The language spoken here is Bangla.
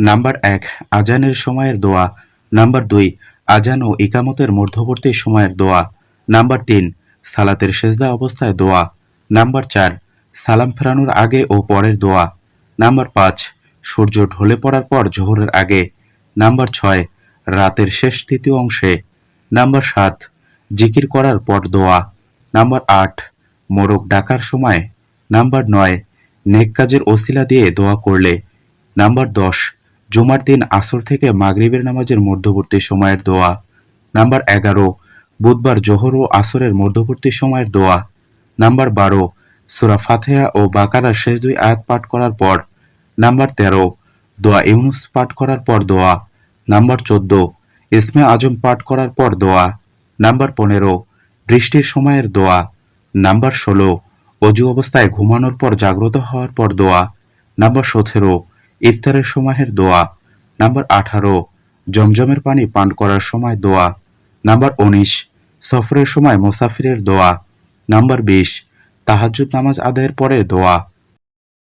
নাম্বার এক, আজানের সময়ের দোয়া। নাম্বার দুই, আজান ও ইকামতের মধ্যবর্তী সময়ের দোয়া। নাম্বার তিন, সালাতের সেজদা অবস্থায় দোয়া। নাম্বার চার, সালাম ফেরানোর আগে ও পরের দোয়া। নাম্বার পাঁচ, সূর্য ঢলে পড়ার পর জোহরের আগে। নাম্বার ছয়, রাতের শেষ তৃতীয় অংশে। নাম্বার সাত, জিকির করার পর দোয়া। নাম্বার আট, মোরগ ডাকার সময়। নাম্বার নয়, নেক কাজের ওসিলা দিয়ে দোয়া করলে। নাম্বার দশ জুমার দিন আসর থেকে মাগরিবের নামাজের মধ্যবর্তী সময়ের দোয়া। নাম্বার এগারো, বুধবার জোহর ও আসরের মধ্যবর্তী সময়ের দোয়া। নাম্বার বারো, সুরা ফাতেহা ও বাকারার শেষ দুই আয়াত পাঠ করার পর। নাম্বার তেরো, দোয়া ইউনুস পাঠ করার পর দোয়া। নাম্বার চোদ্দ, ইসমে আজম পাঠ করার পর দোয়া। নাম্বার পনেরো, বৃষ্টির সময়ের দোয়া। নাম্বার ষোলো, অজু অবস্থায় ঘুমানোর পর জাগ্রত হওয়ার পর দোয়া। নাম্বার সতেরো ইফতারের সময়ের দোয়া। নাম্বার আঠারো, জমজমের পানি পান করার সময় দোয়া। নাম্বার উনিশ, সফরের সময় মুসাফিরের দোয়া। নাম্বার বিশ তাহাজুদ নামাজ আদায়ের পরে দোয়া।